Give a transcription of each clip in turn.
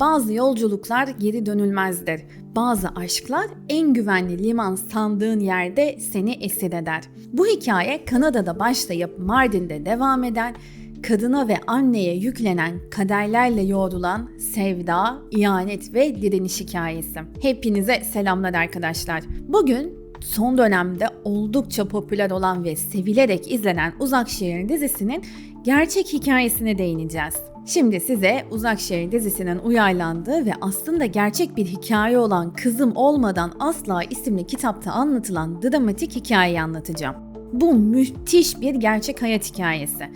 Bazı yolculuklar geri dönülmezdir. Bazı aşklar en güvenli liman sandığın yerde seni esir eder. Bu hikaye Kanada'da başlayıp Mardin'de devam eden, kadına ve anneye yüklenen kaderlerle yoğrulan sevda, ihanet ve direniş hikayesi. Hepinize selamlar arkadaşlar. Bugün son dönemde oldukça popüler olan ve sevilerek izlenen Uzak Şehir dizisinin gerçek hikayesine değineceğiz. Şimdi size Uzak Şehir dizisinin uyarlandığı ve aslında gerçek bir hikaye olan Kızım Olmadan Asla isimli kitapta anlatılan dramatik hikayeyi anlatacağım. Bu müthiş bir gerçek hayat hikayesi.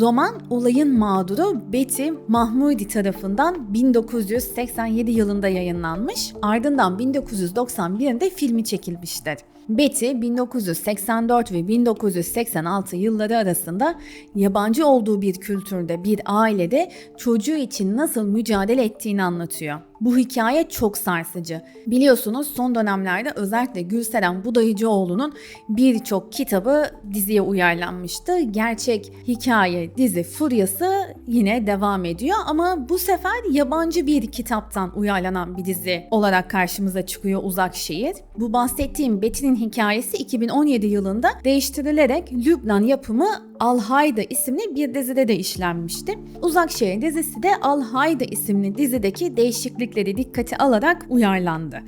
Roman olayın mağduru Betty Mahmudi tarafından 1987 yılında yayınlanmış, ardından 1991'de filmi çekilmiştir. Betty 1984 ve 1986 yılları arasında yabancı olduğu bir kültürde bir ailede çocuğu için nasıl mücadele ettiğini anlatıyor. Bu hikaye çok sarsıcı. Biliyorsunuz son dönemlerde özellikle Gülseren Budayıcıoğlu'nun birçok kitabı diziye uyarlanmıştı. Gerçek hikaye dizi furyası yine devam ediyor ama bu sefer yabancı bir kitaptan uyarlanan bir dizi olarak karşımıza çıkıyor Uzak Şehir. Bu bahsettiğim Betty'nin hikayesi 2017 yılında değiştirilerek Lübnan yapımı Al Hayda isimli bir dizide de işlenmişti. Uzak Şehir dizisi de Al Hayda isimli dizideki değişiklikleri dikkate alarak uyarlandı.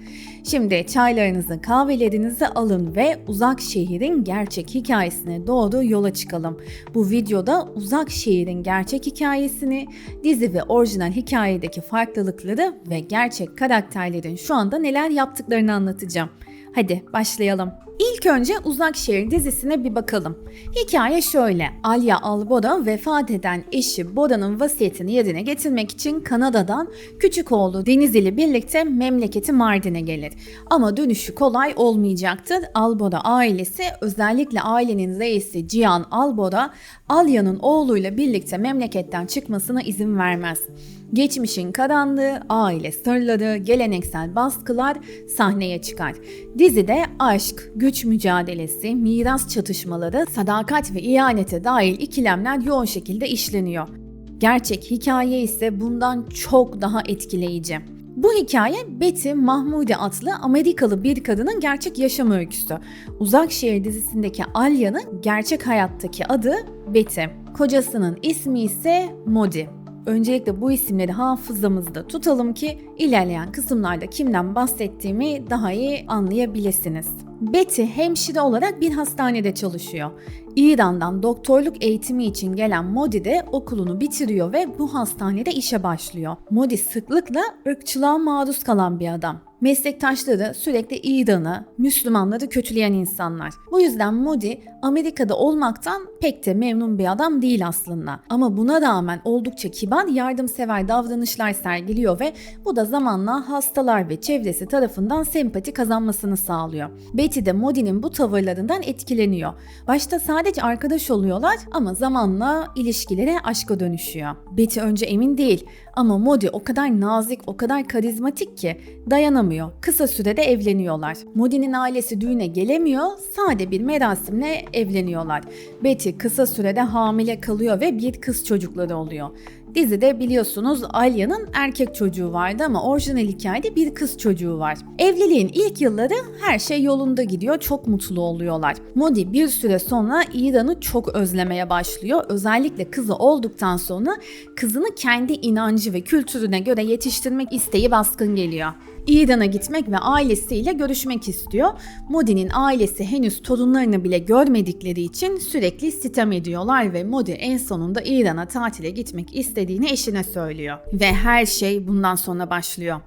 Şimdi çaylarınızı, kahvelerinizi alın ve Uzak Şehir'in gerçek hikayesine doğru yola çıkalım. Bu videoda Uzak Şehir'in gerçek hikayesini, dizi ve orijinal hikayedeki farklılıkları ve gerçek karakterlerin şu anda neler yaptıklarını anlatacağım. Hadi başlayalım. İlk önce Uzak Şehir dizisine bir bakalım. Hikaye şöyle. Alya Albora vefat eden eşi Bora'nın vasiyetini yerine getirmek için Kanada'dan küçük oğlu Deniz ile birlikte memleketi Mardin'e gelir. Ama dönüşü kolay olmayacaktır. Albora ailesi özellikle ailenin reisi Cihan Albora Alya'nın oğluyla birlikte memleketten çıkmasına izin vermez. Geçmişin karanlığı, aile sırları, geleneksel baskılar sahneye çıkar. Dizide aşk, güç mücadelesi, miras çatışmaları, sadakat ve ihanete dahil ikilemler yoğun şekilde işleniyor. Gerçek hikaye ise bundan çok daha etkileyici. Bu hikaye Betty Mahmudi adlı Amerikalı bir kadının gerçek yaşam öyküsü. Uzak Şehir dizisindeki Alya'nın gerçek hayattaki adı Betty. Kocasının ismi ise Modi. Öncelikle bu isimleri hafızamızda tutalım ki ilerleyen kısımlarda kimden bahsettiğimi daha iyi anlayabilirsiniz. Betty hemşire olarak bir hastanede çalışıyor. İran'dan doktorluk eğitimi için gelen Modi de okulunu bitiriyor ve bu hastanede işe başlıyor. Modi sıklıkla ırkçılığa maruz kalan bir adam. Meslektaşları sürekli İran'ı, Müslümanları kötüleyen insanlar. Bu yüzden Modi Amerika'da olmaktan pek de memnun bir adam değil aslında. Ama buna rağmen oldukça kibar, yardımsever davranışlar sergiliyor ve bu da zamanla hastalar ve çevresi tarafından sempati kazanmasını sağlıyor. Betty de Modi'nin bu tavırlarından etkileniyor. Başta sadece arkadaş oluyorlar ama zamanla ilişkileri aşka dönüşüyor. Betty önce emin değil ama Modi o kadar nazik, o kadar karizmatik ki dayanamıyor. Kısa sürede evleniyorlar. Modi'nin ailesi düğüne gelemiyor, sade bir merasimle evleniyorlar. Betty kısa sürede hamile kalıyor ve bir kız çocukları oluyor. Dizide biliyorsunuz Alya'nın erkek çocuğu vardı ama orijinal hikayede bir kız çocuğu var. Evliliğin ilk yılları her şey yolunda gidiyor, çok mutlu oluyorlar. Modi bir süre sonra İran'ı çok özlemeye başlıyor. Özellikle kızı olduktan sonra kızını kendi inancı ve kültürüne göre yetiştirmek isteği baskın geliyor. İran'a gitmek ve ailesiyle görüşmek istiyor. Modi'nin ailesi henüz torunlarını bile görmedikleri için sürekli sitem ediyorlar ve Modi en sonunda İran'a tatile gitmek istediğini eşine söylüyor. Ve her şey bundan sonra başlıyor.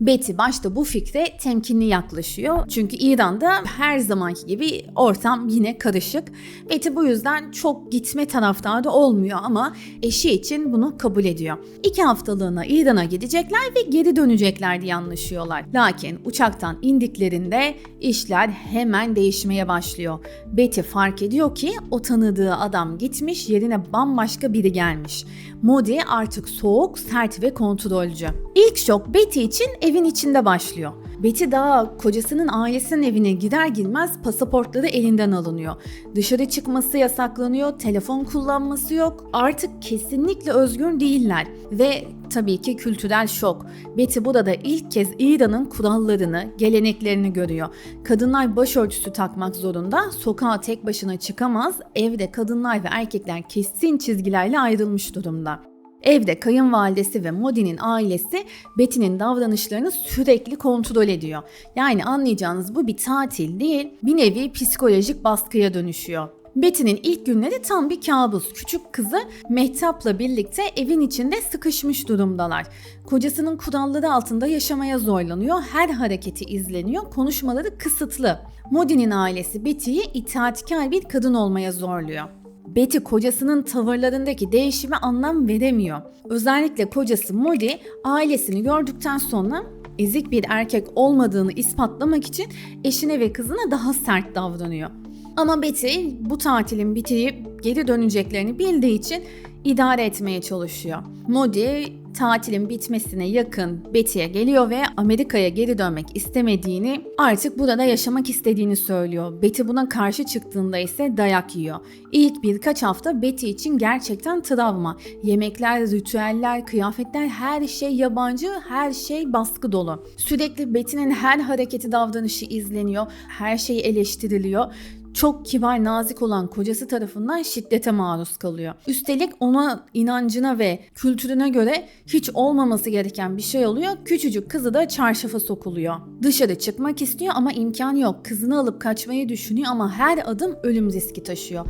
Betty başta bu fikre temkinli yaklaşıyor. Çünkü İran'da her zamanki gibi ortam yine karışık. Betty bu yüzden çok gitme taraftarı olmuyor ama eşi için bunu kabul ediyor. İki haftalığına İran'a gidecekler ve geri dönecekler diye anlaşıyorlar. Lakin uçaktan indiklerinde işler hemen değişmeye başlıyor. Betty fark ediyor ki o tanıdığı adam gitmiş yerine bambaşka biri gelmiş. Modi artık soğuk, sert ve kontrolcü. İlk şok Betty için evin içinde başlıyor. Betty daha kocasının ailesinin evine gider girmez pasaportları elinden alınıyor. Dışarı çıkması yasaklanıyor, telefon kullanması yok. Artık kesinlikle özgür değiller ve tabii ki kültürel şok. Betty burada ilk kez İran'ın kurallarını, geleneklerini görüyor. Kadınlar başörtüsü takmak zorunda, sokağa tek başına çıkamaz, evde kadınlar ve erkekler kesin çizgilerle ayrılmış durumda. Evde kayınvalidesi ve Modi'nin ailesi Betty'nin davranışlarını sürekli kontrol ediyor. Yani anlayacağınız bu bir tatil değil, bir nevi psikolojik baskıya dönüşüyor. Betty'nin ilk günleri tam bir kabus. Küçük kızı Mehtap'la birlikte evin içinde sıkışmış durumdalar. Kocasının kuralları altında yaşamaya zorlanıyor, her hareketi izleniyor, konuşmaları kısıtlı. Modi'nin ailesi Betty'yi itaatkar bir kadın olmaya zorluyor. Betty kocasının tavırlarındaki değişime anlam veremiyor. Özellikle kocası Modi ailesini gördükten sonra ezik bir erkek olmadığını ispatlamak için eşine ve kızına daha sert davranıyor. Ama Betty bu tatilin bitip geri döneceklerini bildiği için idare etmeye çalışıyor. Modi tatilin bitmesine yakın Betty'ye geliyor ve Amerika'ya geri dönmek istemediğini, artık burada yaşamak istediğini söylüyor. Betty buna karşı çıktığında ise dayak yiyor. İlk birkaç hafta Betty için gerçekten travma. Yemekler, ritüeller, kıyafetler her şey yabancı, her şey baskı dolu. Sürekli Betty'nin her hareketi davranışı izleniyor, her şey eleştiriliyor çok kibar, nazik olan kocası tarafından şiddete maruz kalıyor. Üstelik ona inancına ve kültürüne göre hiç olmaması gereken bir şey oluyor. Küçücük kızı da çarşafa sokuluyor. Dışarı çıkmak istiyor ama imkan yok. Kızını alıp kaçmayı düşünüyor ama her adım ölüm riski taşıyor.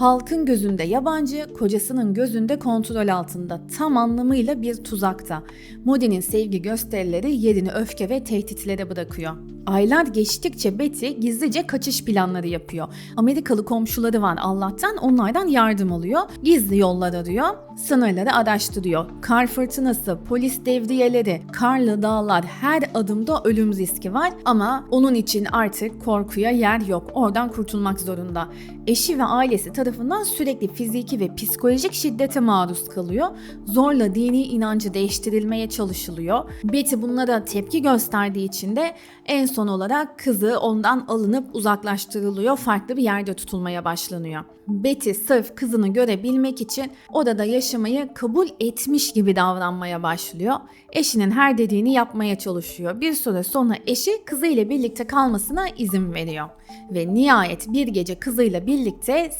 Halkın gözünde yabancı, kocasının gözünde kontrol altında. Tam anlamıyla bir tuzakta. Modi'nin sevgi gösterileri yerini öfke ve tehditlere bırakıyor. Aylar geçtikçe Betty gizlice kaçış planları yapıyor. Amerikalı komşuları var Allah'tan onlardan yardım alıyor. Gizli yollar arıyor. Sınırları araştırıyor. Kar fırtınası, polis devriyeleri, karlı dağlar her adımda ölüm riski var ama onun için artık korkuya yer yok. Oradan kurtulmak zorunda. Eşi ve ailesi tarafından sürekli fiziki ve psikolojik şiddete maruz kalıyor. Zorla dini inancı değiştirilmeye çalışılıyor. Betty bunlara tepki gösterdiği için de en son olarak kızı ondan alınıp uzaklaştırılıyor. Farklı bir yerde tutulmaya başlanıyor. Betty sırf kızını görebilmek için odada yaşamayı kabul etmiş gibi davranmaya başlıyor. Eşinin her dediğini yapmaya çalışıyor. Bir süre sonra eşi kızıyla birlikte kalmasına izin veriyor. Ve nihayet bir gece kızıyla birlikte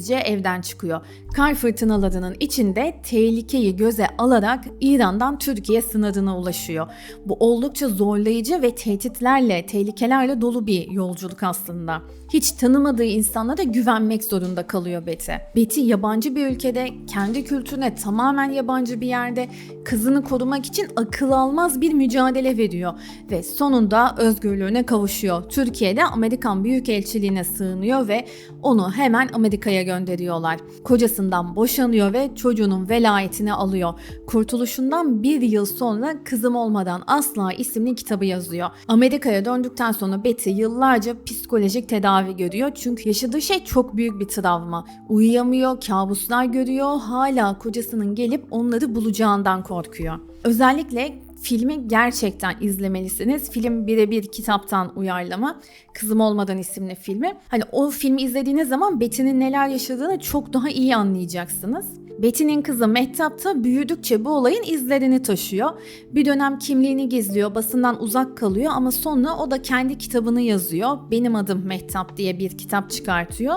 sessizce evden çıkıyor. Kar fırtınalarının içinde tehlikeyi göze alarak İran'dan Türkiye sınırına ulaşıyor. Bu oldukça zorlayıcı ve tehditlerle, tehlikelerle dolu bir yolculuk aslında. Hiç tanımadığı insanlara güvenmek zorunda kalıyor Betty. Betty yabancı bir ülkede, kendi kültürüne tamamen yabancı bir yerde kızını korumak için akıl almaz bir mücadele veriyor ve sonunda özgürlüğüne kavuşuyor. Türkiye'de Amerikan Büyükelçiliğine sığınıyor ve onu hemen Amerika'ya gönderiyorlar. Kocasından boşanıyor ve çocuğunun velayetini alıyor. Kurtuluşundan bir yıl sonra Kızım Olmadan Asla isimli kitabı yazıyor. Amerika'ya döndükten sonra Betty yıllarca psikolojik tedavi görüyor çünkü yaşadığı şey çok büyük bir travma. Uyuyamıyor, kabuslar görüyor, hala kocasının gelip onları bulacağından korkuyor. Özellikle filmi gerçekten izlemelisiniz. Film birebir kitaptan uyarlama. Kızım Olmadan isimli filmi. Hani o filmi izlediğiniz zaman Betty'nin neler yaşadığını çok daha iyi anlayacaksınız. Betty'nin kızı Mehtap da büyüdükçe bu olayın izlerini taşıyor. Bir dönem kimliğini gizliyor, basından uzak kalıyor ama sonra o da kendi kitabını yazıyor. Benim adım Mehtap diye bir kitap çıkartıyor.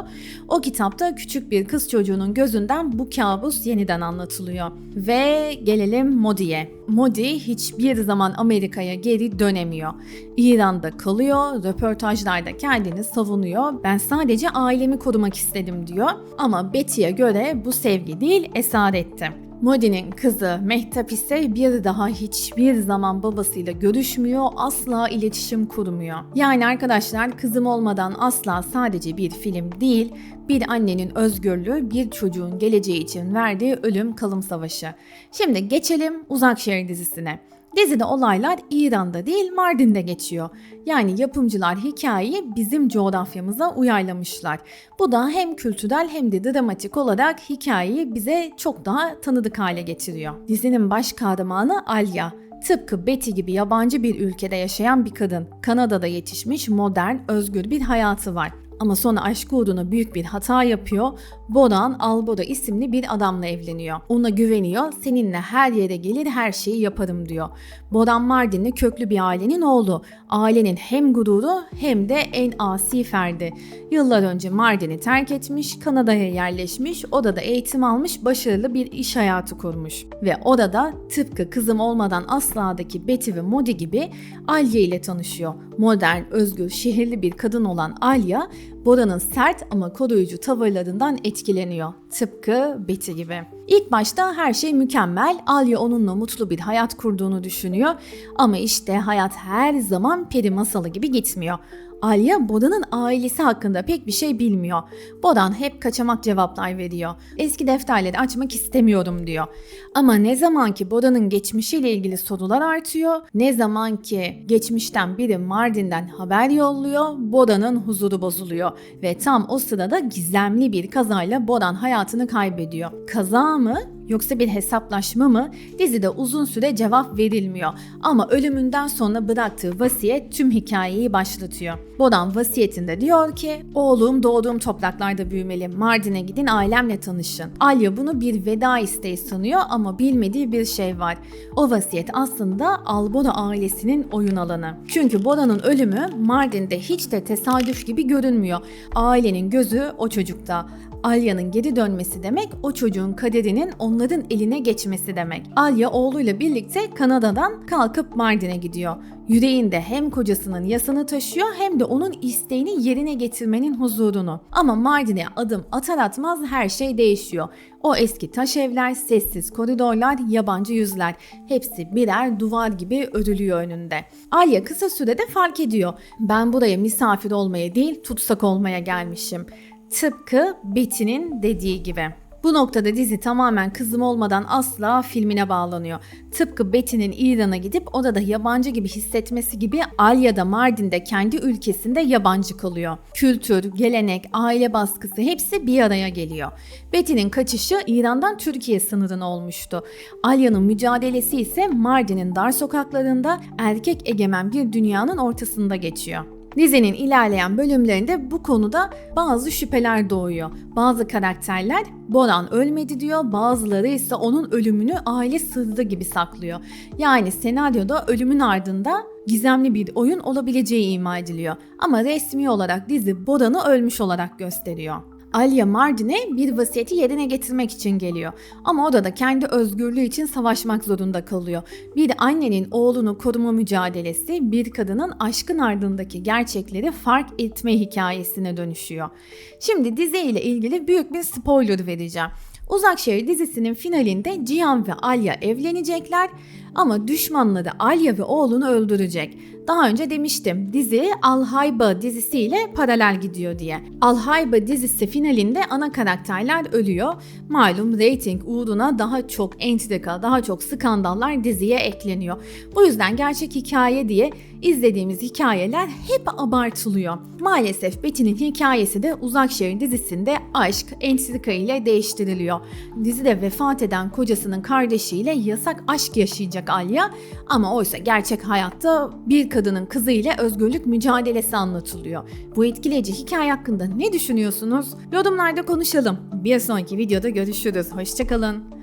O kitapta küçük bir kız çocuğunun gözünden bu kabus yeniden anlatılıyor. Ve gelelim Modi'ye. Modi hiçbir zaman Amerika'ya geri dönemiyor. İran'da kalıyor, röportajlarda kendini savunuyor. Ben sadece ailemi korumak istedim diyor. Ama Betty'ye göre bu sevgi değil, esaretti. Modi'nin kızı Mehtap ise bir daha hiçbir zaman babasıyla görüşmüyor, asla iletişim kurmuyor. Yani arkadaşlar kızım olmadan asla sadece bir film değil, bir annenin özgürlüğü bir çocuğun geleceği için verdiği ölüm kalım savaşı. Şimdi geçelim Uzak Şehir dizisine. Dizide olaylar İran'da değil Mardin'de geçiyor. Yani yapımcılar hikayeyi bizim coğrafyamıza uyarlamışlar. Bu da hem kültürel hem de dramatik olarak hikayeyi bize çok daha tanıdık hale getiriyor. Dizinin baş kahramanı Alya Tıpkı Betty gibi yabancı bir ülkede yaşayan bir kadın. Kanada'da yetişmiş, modern, özgür bir hayatı var. Ama sonra aşkı uğruna büyük bir hata yapıyor. Bodan Alboda isimli bir adamla evleniyor. Ona güveniyor. Seninle her yere gelir her şeyi yaparım diyor. Bodan Mardinli köklü bir ailenin oğlu. Ailenin hem gururu hem de en asi ferdi. Yıllar önce Mardin'i terk etmiş, Kanada'ya yerleşmiş, odada eğitim almış, başarılı bir iş hayatı kurmuş. Ve odada tıpkı kızım olmadan asla'daki Betty ve Modi gibi Alya ile tanışıyor. Modern, özgür, şehirli bir kadın olan Alya, Bora'nın sert ama koruyucu tavırlarından etkileniyor. Tıpkı Betty gibi. İlk başta her şey mükemmel, Alya onunla mutlu bir hayat kurduğunu düşünüyor. Ama işte hayat her zaman peri masalı gibi gitmiyor. Alya Boda'nın ailesi hakkında pek bir şey bilmiyor. Bodan hep kaçamak cevaplar veriyor. Eski defterleri açmak istemiyorum diyor. Ama ne zaman ki Boda'nın geçmişiyle ilgili sorular artıyor, ne zaman ki geçmişten biri Mardin'den haber yolluyor, Boda'nın huzuru bozuluyor. Ve tam o sırada gizemli bir kazayla Bodan hayatını kaybediyor. Kaza mı yoksa bir hesaplaşma mı? Dizide uzun süre cevap verilmiyor. Ama ölümünden sonra bıraktığı vasiyet tüm hikayeyi başlatıyor. Bodan vasiyetinde diyor ki, oğlum doğduğum topraklarda büyümeli, Mardin'e gidin ailemle tanışın. Alya bunu bir veda isteği sanıyor ama bilmediği bir şey var. O vasiyet aslında Alboda ailesinin oyun alanı. Çünkü Boda'nın ölümü Mardin'de hiç de tesadüf gibi görünmüyor. Ailenin gözü o çocukta. Alya'nın geri dönmesi demek o çocuğun kaderinin onların eline geçmesi demek. Alya oğluyla birlikte Kanada'dan kalkıp Mardin'e gidiyor. Yüreğinde hem kocasının yasını taşıyor hem de onun isteğini yerine getirmenin huzurunu. Ama Mardin'e adım atar atmaz her şey değişiyor. O eski taş evler, sessiz koridorlar, yabancı yüzler hepsi birer duvar gibi örülüyor önünde. Alya kısa sürede fark ediyor. Ben buraya misafir olmaya değil tutsak olmaya gelmişim. Tıpkı Betty'nin dediği gibi. Bu noktada dizi tamamen kızım olmadan asla filmine bağlanıyor. Tıpkı Betty'nin İran'a gidip odada yabancı gibi hissetmesi gibi Alya da Mardin'de kendi ülkesinde yabancı kalıyor. Kültür, gelenek, aile baskısı hepsi bir araya geliyor. Betty'nin kaçışı İran'dan Türkiye sınırına olmuştu. Alya'nın mücadelesi ise Mardin'in dar sokaklarında erkek egemen bir dünyanın ortasında geçiyor. Dizinin ilerleyen bölümlerinde bu konuda bazı şüpheler doğuyor. Bazı karakterler Boran ölmedi diyor, bazıları ise onun ölümünü aile sırrı gibi saklıyor. Yani senaryoda ölümün ardında gizemli bir oyun olabileceği ima ediliyor. Ama resmi olarak dizi Boran'ı ölmüş olarak gösteriyor. Alya Mardin'e bir vasiyeti yerine getirmek için geliyor. Ama o da da kendi özgürlüğü için savaşmak zorunda kalıyor. Bir annenin oğlunu koruma mücadelesi bir kadının aşkın ardındaki gerçekleri fark etme hikayesine dönüşüyor. Şimdi dizi ile ilgili büyük bir spoiler vereceğim. Uzak Şehir dizisinin finalinde Cihan ve Alya evlenecekler ama düşmanları Alya ve oğlunu öldürecek. Daha önce demiştim dizi Alhayba dizisiyle paralel gidiyor diye. Alhayba dizisi finalinde ana karakterler ölüyor. Malum rating uğruna daha çok entrika, daha çok skandallar diziye ekleniyor. Bu yüzden gerçek hikaye diye izlediğimiz hikayeler hep abartılıyor. Maalesef Betty'nin hikayesi de Uzak Şehir dizisinde aşk, entrika ile değiştiriliyor. Dizide vefat eden kocasının kardeşiyle yasak aşk yaşayacak Alya ama oysa gerçek hayatta bir kadının kızı ile özgürlük mücadelesi anlatılıyor. Bu etkileyici hikaye hakkında ne düşünüyorsunuz? Yorumlarda konuşalım. Bir sonraki videoda görüşürüz. Hoşçakalın.